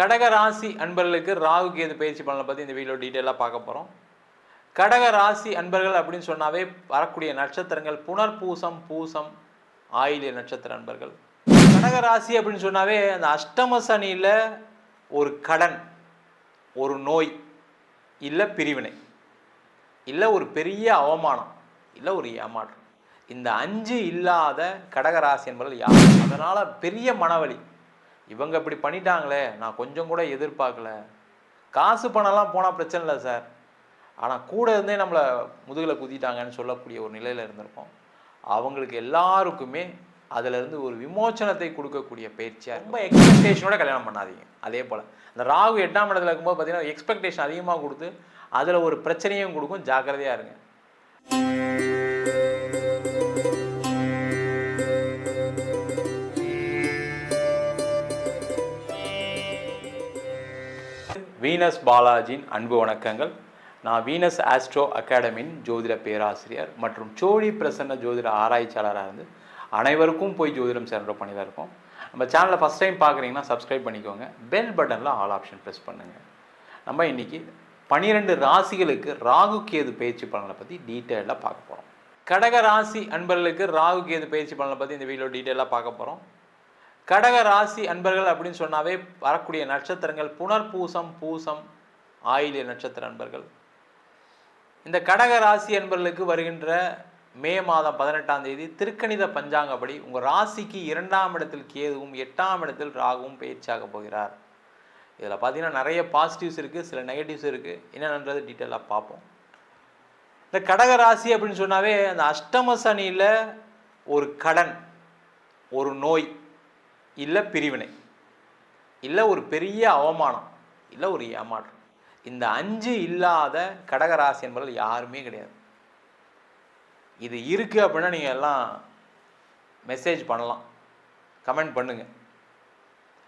கடக ராசி அன்பர்களுக்கு ராகு கேது பயிற்சி பலனை பற்றி இந்த வீடியோ டீட்டெயிலாக பார்க்க போகிறோம் கடக ராசி அன்பர்கள் அப்படின்னு சொன்னாவே வரக்கூடிய நட்சத்திரங்கள் புனர்பூசம் பூசம் ஆயிலிய நட்சத்திர அன்பர்கள். கடக ராசி அப்படின்னு சொன்னாவே அந்த அஷ்டம சனியில் ஒரு கடன் ஒரு நோய் இல்லை பிரிவினை இல்லை ஒரு பெரிய அவமானம் இல்லை ஒரு ஏமாற்றம். இந்த அஞ்சு இல்லாத கடகராசி என்பவர்கள் யார்? அதனால் பெரிய மனவலி இவங்க இப்படி பண்ணிட்டாங்களே நான் கொஞ்சம் கூட எதிர்பார்க்கல. காசு பணம்லாம் போனால் பிரச்சனை இல்லை சார். ஆனால் கூட இருந்தே நம்மளை முதுகில் குதிட்டாங்கன்னு சொல்லக்கூடிய ஒரு நிலையில் இருந்திருக்கோம். அவங்களுக்கு எல்லாருக்குமே அதிலிருந்து ஒரு விமோச்சனத்தை கொடுக்கக்கூடிய பயிற்சியாக ரொம்ப எக்ஸ்பெக்டேஷனோட கல்யாணம் பண்ணாதீங்க. அதே போல் அந்த ராகு எட்டாம் இடத்துல இருக்கும்போது பார்த்தீங்கன்னா எக்ஸ்பெக்டேஷன் அதிகமாக கொடுத்து அதில் ஒரு பிரச்சனையும் கொடுக்கும். ஜாக்கிரதையாக இருங்க. வீனஸ் பாலாஜியின் அன்பு வணக்கங்கள். நான் வீனஸ் ஆஸ்ட்ரோ அகாடமியின் ஜோதிட பேராசிரியர் மற்றும் சோழி பிரசன்ன ஜோதிட ஆராய்ச்சியாளராக இருந்து அனைவருக்கும் போய் ஜோதிடம் சென்ற பண்ணி தான் இருக்கோம். நம்ம சேனலை ஃபஸ்ட் டைம் பார்க்குறீங்கன்னா சப்ஸ்கிரைப் பண்ணிக்கோங்க. பெல் பட்டனில் ஆல் ஆப்ஷன் ப்ரெஸ் பண்ணுங்கள் நம்ம இன்றைக்கி பனிரெண்டு ராசிகளுக்கு ராகு கேது பயிற்சி பலனை பற்றி டீட்டெயிலாக பார்க்க போகிறோம் கடக ராசி அன்பர்களுக்கு ராகு கேது பயிற்சி பலனை பற்றி இந்த வீடியோ டீட்டெயிலாக பார்க்க போகிறோம் கடக ராசி அன்பர்கள் அப்படின்னு சொன்னாவே வரக்கூடிய நட்சத்திரங்கள் புனர்பூசம் பூசம் ஆயிலிய நட்சத்திர அன்பர்கள். இந்த கடக ராசி அன்பர்களுக்கு வருகின்ற மே மாதம் பதினெட்டாம் தேதி திருக்கணித பஞ்சாங்கப்படி உங்கள் ராசிக்கு இரண்டாம் இடத்தில் கேதுவும் எட்டாம் இடத்தில் ராகுவும் பயிற்சியாக போகிறார். இதில் பார்த்தீங்கன்னா நிறைய பாசிட்டிவ்ஸ் இருக்குது சில நெகட்டிவ்ஸ் இருக்குது என்னென்னது டீட்டெயிலாக பார்ப்போம். இந்த கடக ராசி அப்படின்னு சொன்னாவே அந்த அஷ்டம சனியில் ஒரு கடன் ஒரு நோய் இல்லை பிரிவினை இல்லை ஒரு பெரிய அவமானம் இல்லை ஒரு ஏமாற்றம். இந்த அஞ்சு இல்லாத கடகராசி என்பவர்கள் யாருமே கிடையாது. இது இருக்குது அப்படின்னா நீங்கள் எல்லாம் மெசேஜ் பண்ணலாம். கமெண்ட் பண்ணுங்க.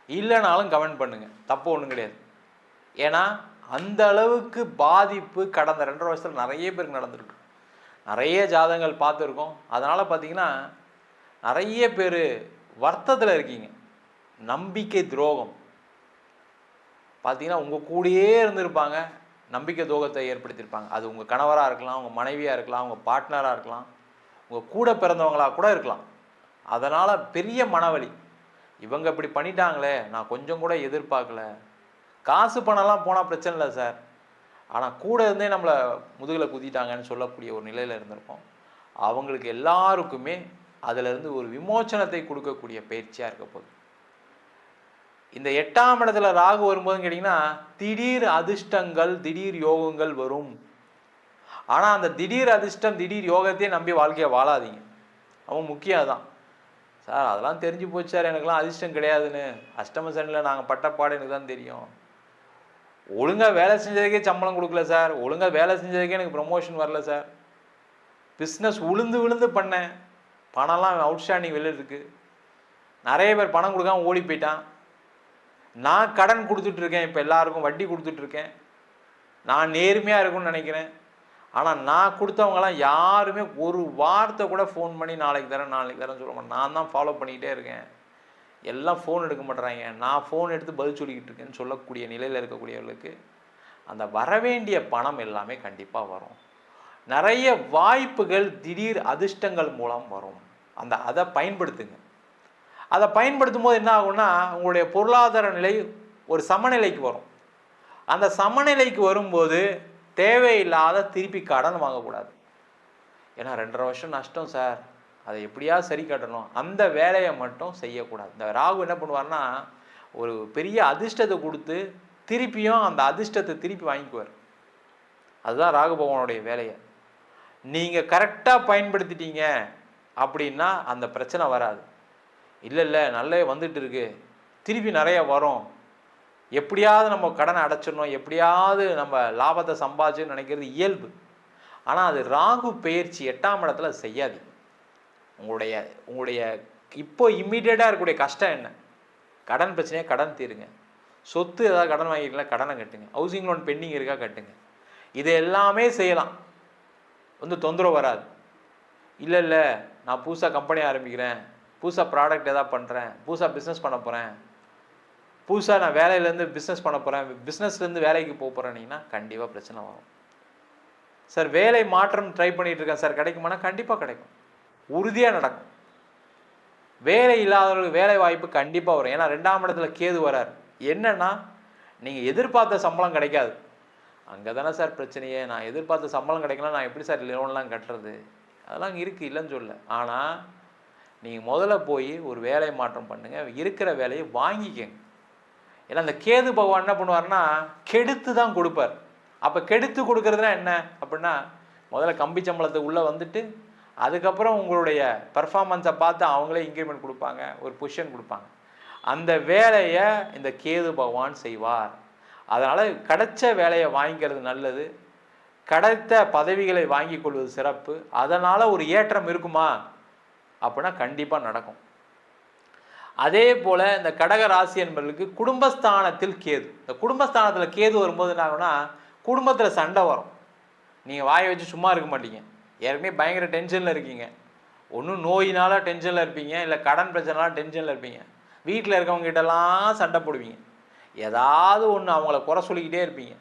இல்லைனாலும் கமெண்ட் பண்ணுங்க. தப்பு ஒன்றும் கிடையாது. ஏன்னா அந்த அளவுக்கு பாதிப்பு கடந்த ரெண்டரை வருஷத்தில் நிறைய பேருக்கு நடந்திருக்கு. நிறைய ஜாதகங்கள் பார்த்துருக்கோம். அதனால் பார்த்தீங்கன்னா நிறைய பேர் வருத்தத்தில் இருக்கீங்க. நம்பிக்கை துரோகம். பார்த்தீங்கன்னா உங்கள் கூடயே இருந்திருப்பாங்க. நம்பிக்கை துரோகத்தை ஏற்படுத்தியிருப்பாங்க. அது உங்கள் கணவராக இருக்கலாம் உங்கள் மனைவியாக இருக்கலாம் உங்கள் பார்ட்னராக இருக்கலாம் உங்கள் கூட பிறந்தவங்களாக கூட இருக்கலாம். அதனால் பெரிய மனவழி இவங்க இப்படி பண்ணிட்டாங்களே நான் கொஞ்சம் கூட எதிர்பார்க்கல. காசு பணம்லாம் போனால் பிரச்சனை இல்லை சார். ஆனால் கூட இருந்தே நம்மளை முதுகில் குதிட்டாங்கன்னு சொல்லக்கூடிய ஒரு நிலையில் இருந்திருக்கோம். அவங்களுக்கு எல்லாருக்குமே அதிலிருந்து ஒரு விமோச்சனத்தை கொடுக்கக்கூடிய பயிற்சியாக இருக்க போகுது. இந்த எட்டாம் இடத்துல ராகு வரும்போதுன்னு கேட்டிங்கன்னா திடீர் அதிர்ஷ்டங்கள் திடீர் யோகங்கள் வரும். ஆனால் அந்த திடீர் அதிர்ஷ்டம் திடீர் யோகத்தையே நம்பி வாழ்க்கையை வாழாதீங்க. அவன் முக்கியம் அதான் சார் அதெல்லாம் தெரிஞ்சு போச்சு சார். எனக்குலாம் அதிர்ஷ்டம் கிடையாதுன்னு. அஷ்டம சனியில் நாங்கள் பட்டப்பாடு எனக்கு தான் தெரியும். ஒழுங்காக வேலை செஞ்சதுக்கே சம்பளம் கொடுக்கல சார். ஒழுங்காக வேலை செஞ்சதுக்கே எனக்கு ப்ரமோஷன் வரல சார். பிஸ்னஸ் உளுந்து விழுந்து பண்ணேன். பணம்லாம் அவுட்ஸ்டாண்டிங் வெளியில் இருக்குது நிறைய பேர் பணம் கொடுக்காம ஓடி போயிட்டான். நான் கடன் கொடுத்துட்ருக்கேன் இப்போ எல்லாருக்கும் வட்டி கொடுத்துட்ருக்கேன். நான் நேர்மையாக இருக்கும்னு நினைக்கிறேன். ஆனால் நான் கொடுத்தவங்கலாம் யாருமே ஒரு வார்த்தை கூட ஃபோன் பண்ணி நாளைக்கு தரேன் நாளைக்கு தரேன் சொல்ல மாட்டேன் நான் தான் ஃபாலோ பண்ணிக்கிட்டே இருக்கேன். எல்லாம் ஃபோன் எடுக்க மாட்டேறாங்க. நான் ஃபோன் எடுத்து பதில் சொல்லிக்கிட்டு இருக்கேன்னு சொல்லக்கூடிய நிலையில் இருக்கக்கூடியவர்களுக்கு அந்த வரவேண்டிய பணம் எல்லாமே கண்டிப்பாக வரும். நிறைய வாய்ப்புகள் திடீர் அதிர்ஷ்டங்கள் மூலம் வரும். அந்த அதை பயன்படுத்துங்க. அதை பயன்படுத்தும் போது என்ன ஆகும்னா உங்களுடைய பொருளாதார நிலை ஒரு சமநிலைக்கு வரும். அந்த சமநிலைக்கு வரும்போது தேவையில்லாத திருப்பி கடன் வாங்கக்கூடாது. ஏன்னா ரெண்டரை வருஷம் நஷ்டம் சார். அதை எப்படியாவது சரி கட்டணும். அந்த வேலையை மட்டும் செய்யக்கூடாது. இந்த ராகு என்ன பண்ணுவார்னா ஒரு பெரிய அதிர்ஷ்டத்தை கொடுத்து திருப்பியும் அந்த அதிர்ஷ்டத்தை திருப்பி வாங்கிக்குவார். அதுதான் ராகு பகவானுடைய வேலையை. நீங்கள் கரெக்டாக பயன்படுத்திட்டீங்க அப்படின்னா அந்த பிரச்சனை வராது. இல்லை இல்லை நல்ல வந்துட்டு இருக்கு. திருப்பி நிறைய வரும். எப்படியாவது நம்ம கடனை அடைச்சிடணும். எப்படியாவது நம்ம லாபத்தை சம்பாதிச்சுன்னு நினைக்கிறது இயல்பு. ஆனால் அது ராகு பயிற்சி எட்டாம் இடத்துல செய்யாது. உங்களுடைய உங்களுடைய இப்போ இம்மீடியட்டாக இருக்கக்கூடிய கஷ்டம் என்ன? கடன் பிரச்சனையாக கடன் தீருங்க. சொத்து ஏதாவது கடன் வாங்கிக்கலாம் கடனை கட்டுங்க. ஹவுசிங் லோன் பெண்டிங் இருக்கா? கட்டுங்க. இது எல்லாமே செய்யலாம். வந்து தொந்தரவு வராது. இல்லை இல்லை நான் புதுசாக கம்பெனி ஆரம்பிக்கிறேன். புதுசாக ப்ராடக்ட் எதாவது பண்ணுறேன் புதுசாக பிஸ்னஸ் பண்ண போகிறேன் புதுசாக நான் வேலையிலேருந்து பிஸ்னஸ் பண்ண போகிறேன் பிஸ்னஸ்லேருந்து வேலைக்கு போக போகிறேன்னீங்கன்னா கண்டிப்பாக பிரச்சனை வரும். சார் வேலை மாற்றம் ட்ரை பண்ணிகிட்டு இருக்கேன் சார். கிடைக்குமானா கண்டிப்பாக கிடைக்கும். உறுதியாக நடக்கும். வேலை இல்லாதவர்களுக்கு வேலை வாய்ப்பு கண்டிப்பாக வரும். ஏன்னா ரெண்டாம் இடத்துல கேது வரார். என்னன்னா நீங்கள் எதிர்பார்த்த சம்பளம் கிடைக்காது. அங்கே தானே சார் பிரச்சனையே. நான் எதிர்பார்த்த சம்பளம் கிடைக்கலாம் நான் எப்படி சார் லோன்லாம் கட்டுறது? அதெல்லாம் அங்கே இருக்குது இல்லைன்னு சொல்ல ஆனால் நீங்கள் முதல்ல போய் ஒரு வேலை மாற்றம் பண்ணுங்கள் இருக்கிற வேலையை வாங்கிக்கங்க. ஏன்னா அந்த கேது பகவான் என்ன பண்ணுவார்னா கெடுத்து தான் கொடுப்பார். அப்போ கெடுத்து கொடுக்குறதுனா என்ன? அப்படின்னா முதல்ல கம்பி சம்பளத்துக்கு உள்ளே வந்துட்டு அதுக்கப்புறம் உங்களுடைய பர்ஃபார்மன்ஸை பார்த்து அவங்களே இன்க்ரிமெண்ட் கொடுப்பாங்க ஒரு பொசிஷன் கொடுப்பாங்க. அந்த வேலையை இந்த கேது பகவான் செய்வார். அதனால் கிடைச்ச வேலையை வாங்கிக்கிறது நல்லது. கிடைத்த பதவிகளை வாங்கி கொள்வது சிறப்பு. அதனால் ஒரு ஏற்றம் இருக்குமா? அப்படின்னா கண்டிப்பாக நடக்கும். அதே போல் இந்த கடக ராசி என்பவர்களுக்கு குடும்பஸ்தானத்தில் கேது. இந்த குடும்பஸ்தானத்தில் கேது வரும்போது என்ன ஆகுனா குடும்பத்தில் சண்டை வரும். நீங்கள் வாயை வச்சு சும்மா இருக்க மாட்டீங்க. ஏற்கனவே பயங்கர டென்ஷனில் இருக்கீங்க. ஒன்றும் நோயினால டென்ஷனில் இருப்பீங்க. இல்லை கடன் பிரச்சனைனால டென்ஷனில் இருப்பீங்க. வீட்டில் இருக்கவங்க கிட்டலாம் சண்டை போடுவீங்க. ஏதாவது ஒன்று அவங்கள குறை சொல்லிக்கிட்டே இருப்பீங்க.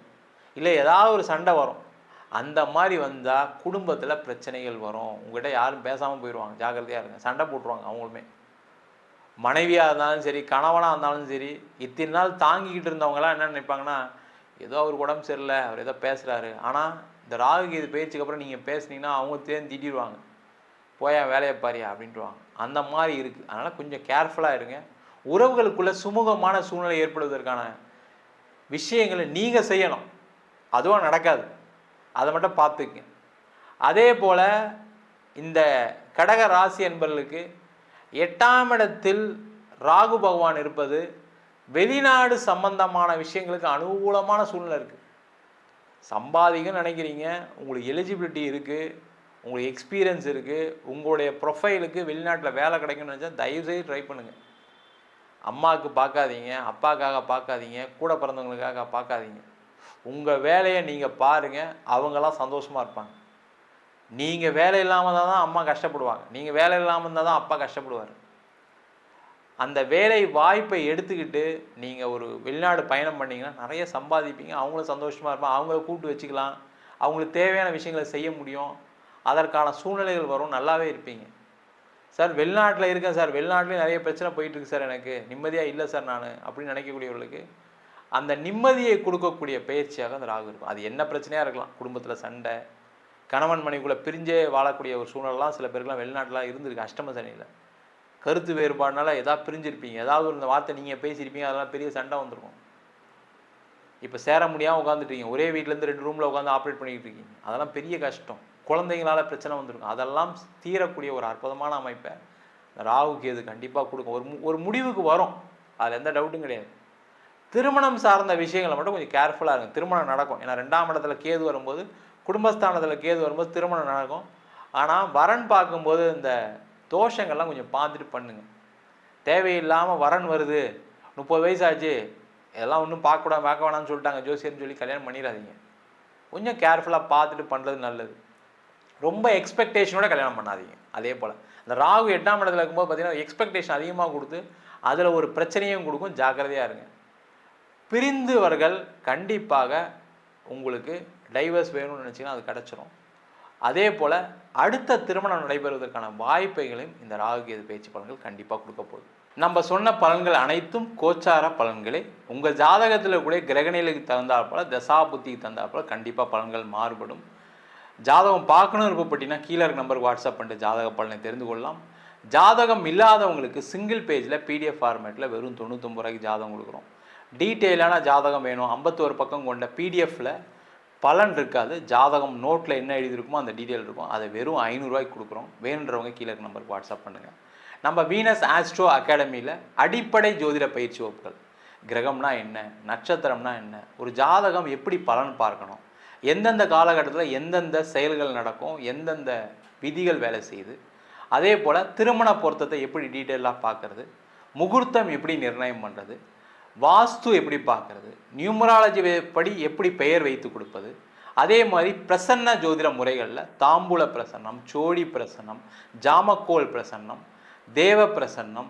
இல்லை ஏதாவது ஒரு சண்டை வரும். அந்த மாதிரி வந்தால் குடும்பத்தில் பிரச்சனைகள் வரும். உங்ககிட்ட யாரும் பேசாமல் போயிடுவாங்க ஜாக்கிரதையாக இருங்க. சண்டை போட்டுருவாங்க அவங்களுமே. மனைவியாக இருந்தாலும் சரி கணவனாக இருந்தாலும் சரி இத்தனை நாள் தாங்கிக்கிட்டு இருந்தவங்கலாம் என்ன நினைப்பாங்கன்னா ஏதோ அவர் உடம்பு சரியில்லை அவர் ஏதோ பேசுகிறாரு ஆனால் இந்த ராகு இது பேச்சுக்கு அப்புறம் நீங்கள் பேசுனீங்கன்னா அவங்க தேர்ந்து திட்டிடுவாங்க. போயா வேலையை பாரியா அப்படின்ட்டுவாங்க. அந்த மாதிரி இருக்குது அதனால் கொஞ்சம் கேர்ஃபுல்லாக இருங்க. உறவுகளுக்குள்ள சுமூகமான சூழ்நிலை ஏற்படுவதற்கான விஷயங்களை நீங்கள் செய்யணும். அதுவும் நடக்காது. அதை மட்டும் பார்த்துக்குங்க. அதே போல் இந்த கடக ராசி என்பவர்களுக்கு எட்டாம் இடத்தில் ராகு பகவான் இருப்பது வெளிநாடு சம்பந்தமான விஷயங்களுக்கு அனுகூலமான சூழ்நிலை இருக்குது சம்பாதிக்கன்னு நினைக்கிறீங்க. உங்களுக்கு எலிஜிபிலிட்டி இருக்குது உங்களுக்கு எக்ஸ்பீரியன்ஸ் இருக்குது உங்களுடைய ப்ரொஃபைலுக்கு வெளிநாட்டில் வேலை கிடைக்கும்னு நினச்சா தயவுசெய்து ட்ரை பண்ணுங்கள் அம்மாவுக்கு பார்க்காதீங்க அப்பாக்காக பார்க்காதீங்க கூட பிறந்தவங்களுக்காக பார்க்காதீங்க. உங்கள் வேலையை நீங்கள் பாருங்கள் அவங்கெல்லாம் சந்தோஷமாக இருப்பாங்க. நீங்கள் வேலை இல்லாமல் தான் தான் அம்மா கஷ்டப்படுவாங்க. நீங்கள் வேலை இல்லாமல் இருந்தால் தான் அப்பா கஷ்டப்படுவார். அந்த வேலை வாய்ப்பை எடுத்துக்கிட்டு நீங்கள் ஒரு வெளிநாடு பயணம் பண்ணிங்கன்னா நிறைய சம்பாதிப்பீங்க. அவங்களும் சந்தோஷமாக இருப்பாங்க. அவங்கள கூப்பிட்டு வச்சுக்கலாம். அவங்களுக்கு தேவையான விஷயங்களை செய்ய முடியும். அதற்கான சூழ்நிலைகள் வரும். நல்லாவே இருப்பீங்க. சார் வெளிநாட்டில் இருக்கேன் சார். வெளிநாட்டிலையும் நிறைய பிரச்சனை போயிட்டு இருக்கு சார் எனக்கு. நிம்மதியாக இல்லை சார் நான் அப்படின்னு நினைக்கக்கூடியவர்களுக்கு அந்த நிம்மதியை கொடுக்கக்கூடிய பயிற்சியாக அந்த ராகு இருக்கும். அது என்ன பிரச்சனையாக இருக்கலாம். குடும்பத்தில் சண்டை கணவன் மனைவிக்குள்ளே பிரிஞ்சே வாழக்கூடிய ஒரு சூழ்நிலாம் சில பேருக்குலாம் வெளிநாட்டில் இருந்திருக்கு அஷ்டம சனியில். கருத்து வேறுபாடுனால ஏதாவது பிரிஞ்சிருப்பீங்க. ஏதாவது ஒரு இந்த வார்த்தை நீங்கள் பேசியிருப்பீங்க அதெல்லாம் பெரிய சண்டை வந்திருக்கும். இப்போ சேர முடியாமல் உட்காந்துட்டீங்க ஒரே வீட்டிலேருந்து ரெண்டு ரூமில் உட்காந்து ஆப்ரேட் பண்ணிக்கிட்டு இருக்கீங்க. அதெல்லாம் பெரிய கஷ்டம். குழந்தைங்களால பிரச்சனை வந்திருக்கும். அதெல்லாம் தீரக்கூடிய ஒரு அற்புதமான அமைப்பை இந்த ராகு கேது கண்டிப்பாக கொடுக்கும். ஒரு மு- ஒரு முடிவுக்கு வரும். அதில் எந்த டவுட்டும் கிடையாது. திருமணம் சார்ந்த விஷயங்களை மட்டும் கொஞ்சம் கேர்ஃபுல்லாக இருக்கும் திருமணம் நடக்கும். ஏன்னா ரெண்டாம் இடத்துல கேது வரும்போது குடும்பஸ்தானத்தில் கேது வரும்போது திருமணம் நடக்கும். ஆனால் வரன் பார்க்கும்போது இந்த தோஷங்கள்லாம் கொஞ்சம் பார்த்துட்டு பண்ணுங்க. தேவையில்லாமல் வரன் வருது. முப்பது வயசாச்சு. இதெல்லாம் ஒன்றும் பார்க்கக்கூடாது பார்க்க வேணாம்னு சொல்லிட்டாங்க. ஜோசியர்னு சொல்லி கல்யாணம் பண்ணிடாதீங்க. கொஞ்சம் கேர்ஃபுல்லாக பார்த்துட்டு பண்ணுறது நல்லது. ரொம்ப எக்ஸ்பெக்டேஷனோட கல்யாணம் பண்ணாதீங்க. அதே போல் அந்த ராகு எட்டாம் இடத்துல இருக்கும்போது பார்த்தீங்கன்னா எக்ஸ்பெக்டேஷன் அதிகமாக கொடுத்து அதில் ஒரு பிரச்சனையும் கொடுக்கும். ஜாக்கிரதையாக இருங்க. பிரிந்தவர்கள் கண்டிப்பாக உங்களுக்கு டைவர்ஸ் வேணும்னு நினச்சிங்கன்னா அது கிடச்சிரும். அதே போல் அடுத்த திருமணம் நடைபெறுவதற்கான வாய்ப்புகளையும் இந்த ராகு கேது பேச்சு பலன்கள் கண்டிப்பாக கொடுக்க போகுது. நம்ம சொன்ன பலன்கள் அனைத்தும் கோச்சார பலன்களே. உங்கள் ஜாதகத்தில் கூட கிரகநிலைக்கு தகுந்தாற்போல் தசா புத்திக்கு தகுந்தாற் கண்டிப்பாக பலன்கள் மாறுபடும். ஜாதகம் பார்க்கணும் விருப்பப்பட்டினா கீழே இருக்க நம்பருக்கு வாட்ஸ்அப் பண்ணிட்டு ஜாதக பலனை தெரிந்து கொள்ளலாம். ஜாதகம் இல்லாதவங்களுக்கு சிங்கிள் பேஜில் பிடிஎஃப் ஃபார்மேட்டில் வெறும் தொண்ணூத்தொம்பது ரூபாய்க்கு ஜாதகம் கொடுக்குறோம். டீட்டெயிலான ஜாதகம் வேணும். ஐம்பத்தோரு பக்கம் கொண்ட பிடிஎஃப்பில் பலன் இருக்காது. ஜாதகம் நோட்டில் என்ன எழுதியிருக்குமோ அந்த டீட்டெயில் இருக்கும். அதை வெறும் ஐநூறுரூவாய்க்கு கொடுக்குறோம். வேணுன்றவங்க கீழே இருக்க நம்பருக்கு வாட்ஸ்அப் பண்ணுங்கள் நம்ம வீனஸ் ஆஸ்ட்ரோ அகாடமியில் அடிப்படை ஜோதிட பயிற்சி வகுப்புகள். கிரகம்னா என்ன? நட்சத்திரம்னா என்ன? ஒரு ஜாதகம் எப்படி பலன் பார்க்கணும்? எந்தெந்த காலகட்டத்தில் எந்தெந்த செயல்கள் நடக்கும் எந்தெந்த விதிகள் வேலை செய்யுது அதே போல் திருமண பொருத்தத்தை எப்படி டீட்டெயிலாக பார்க்கறது முகூர்த்தம் எப்படி நிர்ணயம் பண்ணுறது வாஸ்து எப்படி பார்க்கறது நியூமராலஜி படி எப்படி பெயர் வைத்து கொடுப்பது அதே மாதிரி பிரசன்ன ஜோதிட முறைகளில் தாம்பூல பிரசன்னம் சோழி பிரசன்னம் ஜாமக்கோல் பிரசன்னம் தேவ பிரசன்னம்